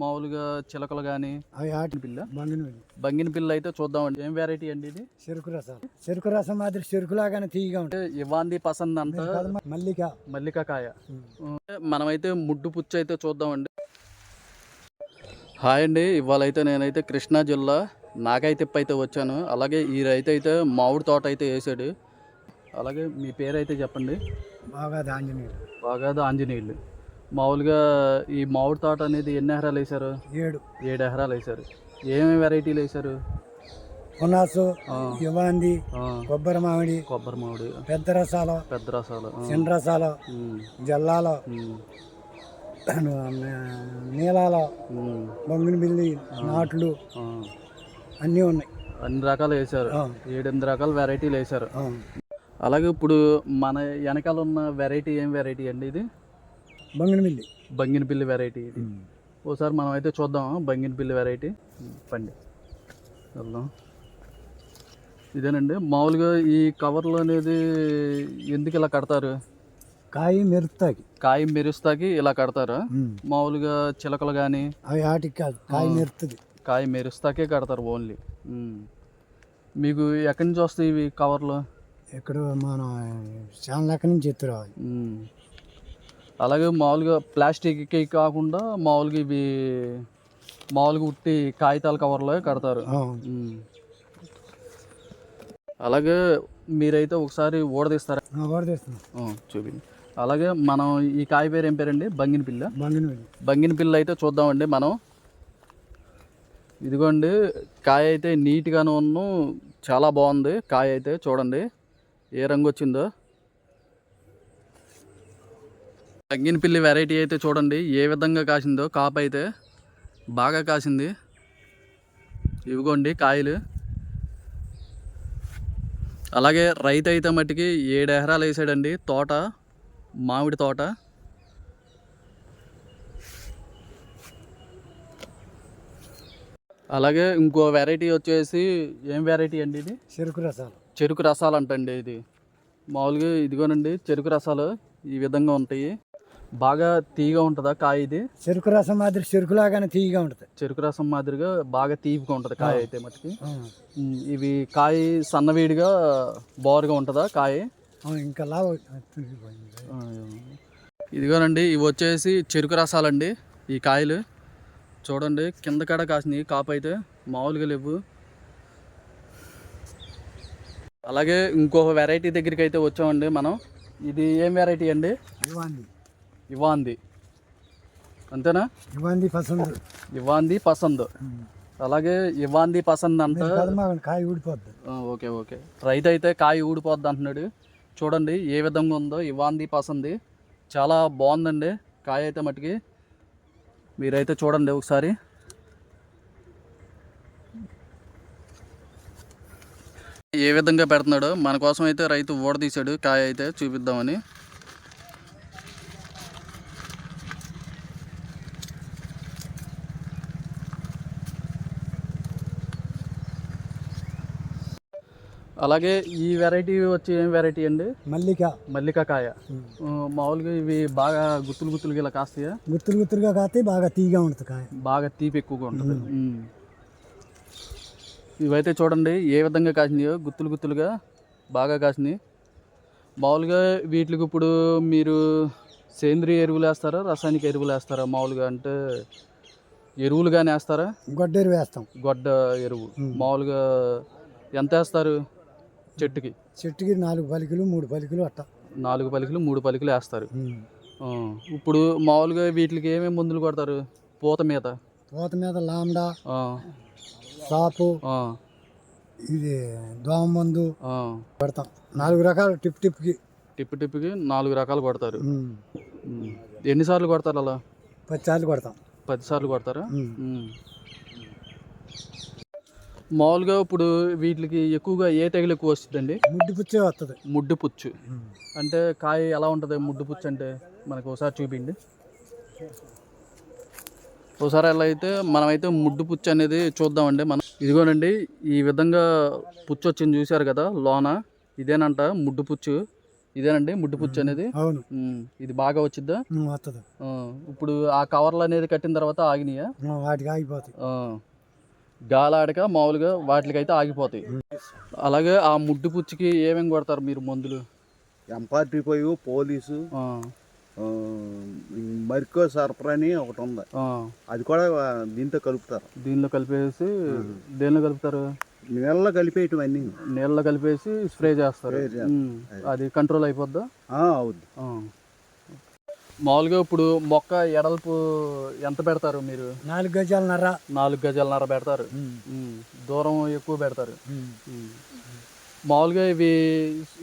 మామూలుగా చిలకలు కానీ పిల్ల బంగిన పిల్ల. అయితే చూద్దామండి. ఏం వెరైటీ అండి ఇది? చెరుకు రసాలు చెరుకు రసం మాదిరి చెరుకులాగానే తీయగా ఉంటుంది. ఇవాంది పసంద్ అంట మల్లిక. మల్లికాకాయ మనమైతే ముడ్డు పుచ్చు అయితే చూద్దామండి. హాయ్ అండి. ఇవాళ అయితే నేనైతే కృష్ణా జిల్లా నాగైతిప్ప అయితే వచ్చాను. అలాగే ఈ రైతు అయితే మామిడి తోట అయితే వేసాడు. అలాగే మీ పేరు అయితే చెప్పండి. బాగా ఆంజనేయుడు బాగా ఆంజనేయులు మామూలుగా ఈ మామిడి తోట అనేది ఎన్ని ఎకరాలు వేశారు? ఏడు. ఏడు ఎకరాలు వేశారు. ఏమేమి వెరైటీలు వేశారు? పునాసు యువాంది కొబ్బరి మామిడి కొబ్బరి మామిడి. పెద్ద రసాలు పెద్ద రసాలు చిన్న రసాలు జల్లాలు నీలాలు బొంగిన బిల్లి నాట్లు. అన్నీ ఉన్నాయి. అన్ని రకాలు వేశారు. ఆ, ఏడెనిమిది రకాల వెరైటీలు వేశారు. ఆ. అలాగే ఇప్పుడు మన వెనకాల ఉన్న వెరైటీ ఏం వెరైటీ అండి ఇది? బొంగిన బిల్లి బంగినపిల్లి వెరైటీ ఇది. ఓసారి మనం అయితే చూద్దాం బంగినపిల్లి వెరైటీ పండి. వెళ్దాం. ఇదేనండి మామూలుగా ఈ కవర్లు అనేది ఎందుకు ఇలా కడతారు? కాయ మెరుపుతాకి కాయ మెరుస్తాకి ఇలా కడతారు? మామూలుగా చిలకలు కానీ అవి కాదు కాయ మెరుతుంది కాయ మెరుస్తాకే కడతారు ఓన్లీ మీకు ఎక్కడి నుంచి వస్తాయి ఇవి కవర్లు ఇక్కడ మనం చాలా లెక్క నుంచి ఎత్తురావాలి. మ్మ్. అలాగే మామూలుగా ప్లాస్టిక్కి కాకుండా మామూలుగా ఇవి మామూలుగా ఉట్టి కాగితాల కవర్లో కడతారు. అలాగే మీరైతే ఒకసారి ఊడదీస్తారా చూపిండి అలాగే మనం ఈ కాయ పేరు ఏం పేరండి? బంగిన పిల్ల. బంగిన పిల్ల అయితే చూద్దామండి మనం. ఇదిగోండి కాయ అయితే నీట్గాను ఉన్న చాలా బాగుంది. కాయ అయితే చూడండి ఏ రంగు వచ్చిందో. బంగిన పిల్లి వెరైటీ అయితే చూడండి. ఏ విధంగా కాసిందో కాపు అయితే బాగా కాసింది. ఇవిగోండి కాయలు. అలాగే రైతు అయితే మట్టికి ఏడు ఎకరాలు వేసాడండి. తోట మామిడి తోట. అలాగే ఇంకో వెరైటీ వచ్చేసి ఏం వెరైటీ అండి ఇది? చెరుకు రసాలు. చెరుకు రసాలు అంటండి ఇది. మామూలుగా ఇదిగోనండి చెరుకు రసాలు ఈ విధంగా ఉంటాయి. బాగా తీగా ఉంటుందా కాయ ఇది? చెరుకు రసం మాదిరి చెరుకులాగానే తీయగా ఉంటుంది. చెరుకు రసం మాదిరిగా బాగా తీపిగా ఉంటుంది కాయ అయితే ఉమ్, ఇవి కాయ సన్నవీడిగా బోరుగా ఉంటుందా కాయ? ఇంకా లావు ఇదిగోనండి ఇవి వచ్చేసి చెరుకు రసాలండి ఈ కాయలు. చూడండి కింద కాడ కాసినాయి కాపు అయితే మామూలుగా లేవు. అలాగే ఇంకొక వెరైటీ దగ్గరికి అయితే వచ్చామండి మనం. ఇది ఏం వెరైటీ అండి? ఇవాంది. అంతేనా? ఇవ్వండి పసందు. ఇవాంది పసంద్. అలాగే ఇవాంది పసంద్ అంట కాయ ఊడిపోద్ది. Okay okay. రైతు అయితే కాయ ఊడిపోద్ది అంటున్నాడు. చూడండి ఏ విధంగా ఉందో ఇవాంది పసంది. చాలా బాగుందండి కాయ అయితే మటుకి. మీరైతే చూడండి ఒకసారి. ఏ విధంగా పెడుతున్నాడో మన కోసం అయితే రైతు ఊడదీశాడు కాయ అయితే చూపిద్దామని. అలాగే ఈ వెరైటీ వచ్చి ఏం వెరైటీ అండి? మల్లిక. మల్లికాకాయ. ఆ, మామూలుగా ఇవి బాగా గుత్తులు గుత్తులుగా ఇలా కాస్తాయా? గుత్తులు గుత్తులుగా కాతే బాగా తీయగా ఉంటుంది కాయ. బాగా తీపి ఎక్కువగా ఉంటుంది. ఇవైతే చూడండి ఏ విధంగా కాసినాయో గుత్తులు గుత్తులుగా బాగా కాసినాయి. మామూలుగా వీటికి ఇప్పుడు మీరు సేంద్రియ ఎరువులు వేస్తారా రసాయనిక ఎరువులు వేస్తారా? మామూలుగా అంటే ఎరువులు కానీ వేస్తారా? గొడ్డేరు వేస్తాం. గొడ్డ ఎరువు. మామూలుగా ఎంత వేస్తారు? చెట్టుకి. చెట్టుకి నాలుగు పలికలు మూడు పలికలు అట్ట. నాలుగు పలికలు మూడు పలికలు వేస్తారు. ఇప్పుడు మామూలుగా వీటికి ఏమేమి మందులు కొడతారు? పూత మీద. తోత మీద లాండా సాపు ఇది దోమ మందు. పెడతాం. నాలుగు రకాలు టిప్ టిప్కి. టిప్పు టిప్పుకి నాలుగు రకాలు కొడతారు. ఎన్నిసార్లు కొడతారు అలా? పది సార్లు కొడతాం పది సార్లు కొడతారా. మామూలుగా ఇప్పుడు వీటికి ఎక్కువగా ఏ తెగులు ఎక్కువ వస్తుందండి? ముడ్డి పుచ్చే వస్తుంది ముడ్డు పుచ్చు. అంటే కాయ ఎలా ఉంటుంది? ముడ్డు పుచ్చు అంటే మనకు ఒకసారి చూపిండి ఒకసారి ఎలా అయితే మనమైతే ముడ్డు పుచ్చు అనేది చూద్దామండి. మనం ఇదిగోనండి ఈ విధంగా పుచ్చు వచ్చింది చూశారు కదా లోన. ఇదేనంట ముడ్డు పుచ్చు. ఇదేనండి ముడ్డు పుచ్చు అనేది? అవును. ఇది బాగా వచ్చిద్దా? ఇప్పుడు ఆ కవర్లు అనేది కట్టిన తర్వాత ఆగినాయా? వాటికి ఆగిపోతాయి. గాలాడక మామూలుగా వాటికైతే ఆగిపోతాయి. అలాగే ఆ ముడ్డు పుచ్చికి ఏమేమి కొడతారు మీరు మందులు? ఎంపార్టీ పోయి పోలీసు మరికో సరఫరా అని ఒకటి ఉంది. అది కూడా దీంతో కలుపుతారు. దీనిలో కలిపేసి దేనిలో కలుపుతారు? నీళ్ళలో కలిపేయటం అన్నీ నీళ్ళలో కలిపేసి స్ప్రే చేస్తారు. అది. కంట్రోల్ అయిపోద్దా? అవుద్ది. మామూలుగా ఇప్పుడు మొక్క ఎడల్పు ఎంత పెడతారు మీరు? నాలుగు గజాలన్నర నాలుగు గజాలన్నర పెడతారు. దూరం ఎక్కువ పెడతారు. మామూలుగా ఇవి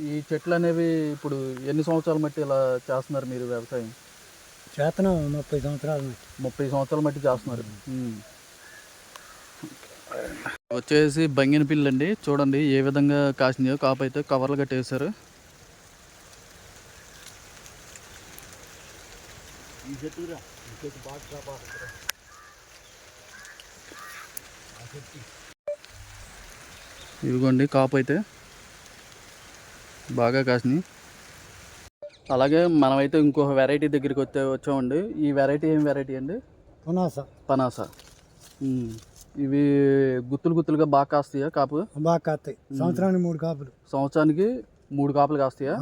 ఈ చెట్లు అనేవి ఇప్పుడు ఎన్ని సంవత్సరాల మట్టి ఇలా చేస్తున్నారు మీరు వ్యవసాయం? చేతనం ముప్పై సంవత్సరాలు. ముప్పై సంవత్సరాల మట్టి చేస్తున్నారు. వచ్చేసి బంగిన పిల్లి అండి చూడండి ఏ విధంగా కాసినాయో కాపు అయితే కవర్లు కట్టేశారు. ఇదిగోండి కాపు అయితే. బాగా కాసినాయి. అలాగే మనమైతే ఇంకొక వెరైటీ దగ్గరికి వచ్చే వచ్చామండి. ఈ వెరైటీ ఏం వెరైటీ అండి? పునాస. పనాస. ఇవి గుత్తులు గుత్తులుగా బాగా కాస్తాయా కాపు? బాగా కాస్తాయి. సంవత్సరానికి మూడు కాపులు. సంవత్సరానికి మూడు కాపులు కాస్తాయా.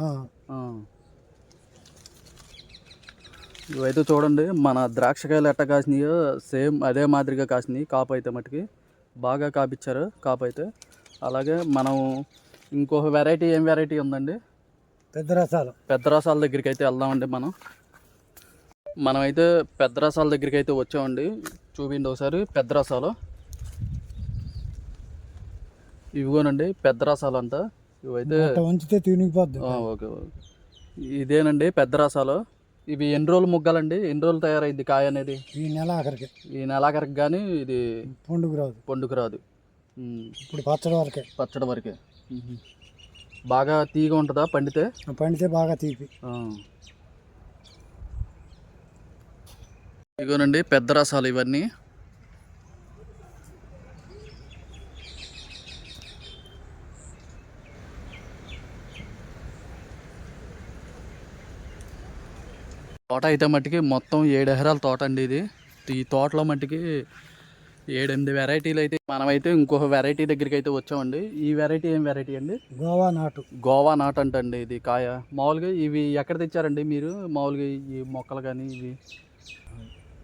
ఇవైతే చూడండి మన ద్రాక్షకాయలు ఎట్ట కాసినాయో సేమ్ అదే మాదిరిగా కాసినాయి కాపు అయితే మటుకి. బాగా కాపిచ్చారు కాపు అయితే. అలాగే మనం ఇంకొక వెరైటీ ఏం వెరైటీ ఉందండి? పెద్ద రసాలు. పెద్ద రసాల దగ్గరికి అయితే వెళ్దామండి మనం. మనమైతే పెద్ద రసాల దగ్గరికి అయితే వచ్చామండి. చూపిండి ఒకసారి పెద్ద రసాలు. ఇవిగోనండి పెద్ద రసాలు అంట ఇవైతే ఉంచితే తినిగిపోద్ది. Okay okay. ఇదేనండి పెద్ద రసాలు. ఇవి ఎన్ని రోజులు ముగ్గాలండి? ఎన్ని రోజులు తయారైంది కాయ అనేది? ఈ నెల ఆఖరికి. ఈ నెలాఖరికి కానీ ఇది పండుగ రాదు. పండుగ రాదు. ఇప్పుడు పచ్చడి వరకే. పచ్చడి వరకే. బాగా తీగ ఉంటుందా పండితే? పండితే బాగా తీపి. ఇగోనండి పెద్ద రసాలు ఇవన్నీ. తోట అయితే మట్టికి మొత్తం ఏడు ఎకరాల తోట అండి ఇది. ఈ తోటలో మట్టికి ఏడెనిమిది వెరైటీలు అయితే మనమైతే ఇంకొక వెరైటీ దగ్గరికి అయితే వచ్చామండి. ఈ వెరైటీ ఏం వెరైటీ అండి? గోవా నాటు. గోవా నాట్ అంటండి ఇది కాయ. మామూలుగా ఇవి ఎక్కడ తెచ్చారండి మీరు? మామూలుగా ఈ మొక్కలు కానీ ఇవి?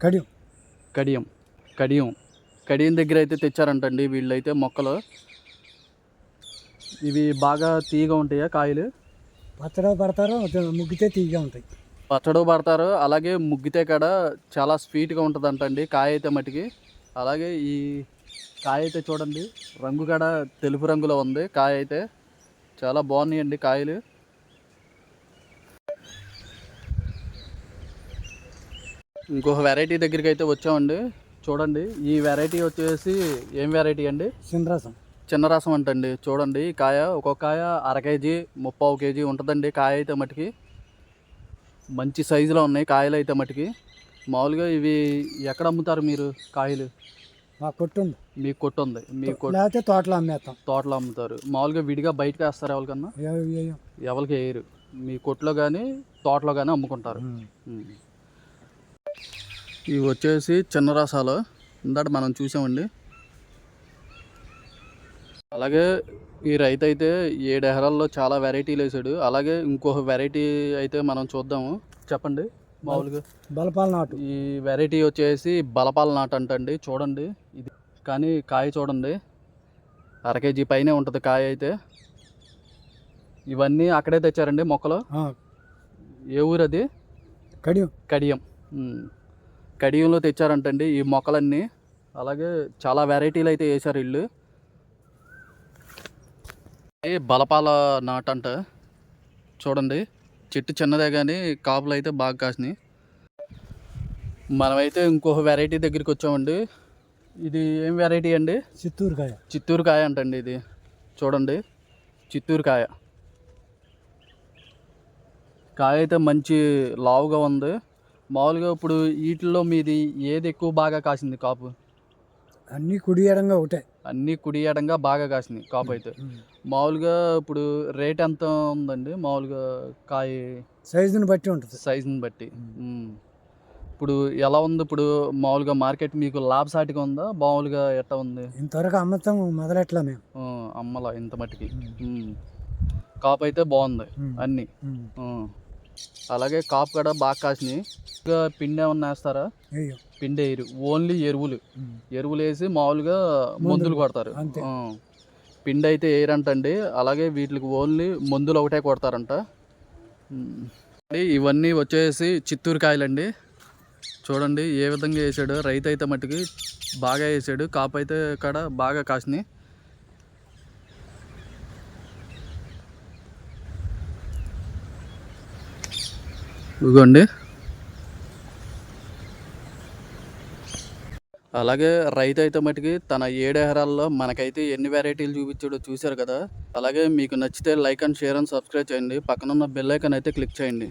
కడియం. కడియం. కడియం. కడియం దగ్గర అయితే తెచ్చారంటండి వీళ్ళైతే మొక్కలు. ఇవి బాగా తీగ ఉంటాయా కాయలు? పచ్చడి పడతారు ముగ్గితే తీగా ఉంటాయి. పచ్చడి పడతారు. అలాగే ముగ్గితే కాడ చాలా స్వీట్గా ఉంటుందంటండి కాయ అయితే మటుకి. అలాగే ఈ కాయ అయితే చూడండి రంగు కాడ తెలుపు రంగులో ఉంది కాయ అయితే. చాలా బాగున్నాయండి కాయలు. ఇంకొక వెరైటీ దగ్గరికి అయితే వచ్చామండి. చూడండి ఈ వెరైటీ వచ్చేసి ఏం వెరైటీ అండి? సింద్రసం చిన్న రసం అంటండి. చూడండి ఈ కాయ ఒక్కొక్క కాయ అర కేజీ ముప్పావు కేజీ ఉంటుందండి కాయ అయితే మటుకి. మంచి సైజులో ఉన్నాయి కాయలు అయితే మటుకి. మామూలుగా ఇవి ఎక్కడ అమ్ముతారు మీరు కాయలు? మా కొట్టు ఉంది మీ కొట్టు ఉంది మీ కొట్టు తోటలో అమ్మేస్తాం. తోటలో అమ్ముతారు. మామూలుగా విడిగా బయటకు వేస్తారు ఎవరికన్నా? ఎవరికి వేయరు. మీ కొట్లో కానీ తోటలో కానీ అమ్ముకుంటారు. ఇవి వచ్చేసి చిన్న రసాలు. ఇందాక మనం చూసామండి. అలాగే ఈ రైతు అయితే ఏడు ఎకరాల్లో చాలా వెరైటీలు వేసాడు. అలాగే ఇంకొక వెరైటీ అయితే మనం చూద్దాము. చెప్పండి. మామూలుగా బలపాల నాటు. ఈ వెరైటీ వచ్చేసి బలపాల నాట అంటండి. చూడండి. ఇది కానీ కాయ చూడండి. అర కేజీ పైనే ఉంటుంది కాయ అయితే. ఇవన్నీ అక్కడే తెచ్చారండి మొక్కలు? ఏ ఊరు అది కడియం. కడియం. కడియంలో తెచ్చారంటండి ఈ మొక్కలన్నీ. అలాగే చాలా వెరైటీలు అయితే వేశారు ఇల్లు. బలపాల నాట్ అంట. చూడండి చెట్టు చిన్నదే కానీ కాపులు అయితే బాగా కాసినాయి. మనమైతే ఇంకొక వెరైటీ దగ్గరికి వచ్చామండి. ఇది ఏం వెరైటీ అండి? చిత్తూరు కాయ చిత్తూరు కాయ అంటండి ఇది. చూడండి చిత్తూరు కాయ కాయ అయితే మంచి లావుగా ఉంది. మామూలుగా ఇప్పుడు వీటిల్లో మీది ఏది ఎక్కువ బాగా కాసింది కాపు? అన్నీ కుడి ఎడంగా ఒకటే. అన్నీ కుడి ఎడంగా బాగా కాసినాయి కాపు అయితే. మామూలుగా ఇప్పుడు రేట్ ఎంత ఉందండి? మామూలుగా కాయ సైజుని బట్టి ఉంటుంది. సైజుని బట్టి. ఇప్పుడు ఎలా ఉంది? ఇప్పుడు మామూలుగా మార్కెట్ మీకు లాభసాటిగా ఉందా? మామూలుగా ఎట్లా ఉంది? ఇంతవరకు అమ్మతం మొదలెట్లా మేము? అమ్మలా ఇంత మట్టికి. కాపు అయితే బాగుంది అన్నీ. అలాగే కాపు కూడా బాగా కాసినాయి. ఇంకా పిండి ఏమన్నా వేస్తారా? పిండి ఎరువు ఓన్లీ ఎరువులు. ఎరువులు వేసి మామూలుగా మందులు కొడతారు. పిండి అయితే వేయరంటండి. అలాగే వీటికి ఓన్లీ మందులు ఒకటే కొడతారంట. ఇవన్నీ వచ్చేసి చిత్తూరు కాయలండి. చూడండి ఏ విధంగా వేసాడు. రైతు అయితే మట్టుకి బాగా వేసాడు. కాపు అయితే కాడ బాగా కాసినాయి. ఇదిగోండి అలాగే రైతు అయితే మటుకి తన ఏడు మనకైతే ఎన్ని వెరైటీలు చూపించాడో చూశారు కదా. అలాగే మీకు నచ్చితే like and share and subscribe చేయండి. పక్కనున్న బెల్ ఐకాన్ అయితే క్లిక్ చేయండి.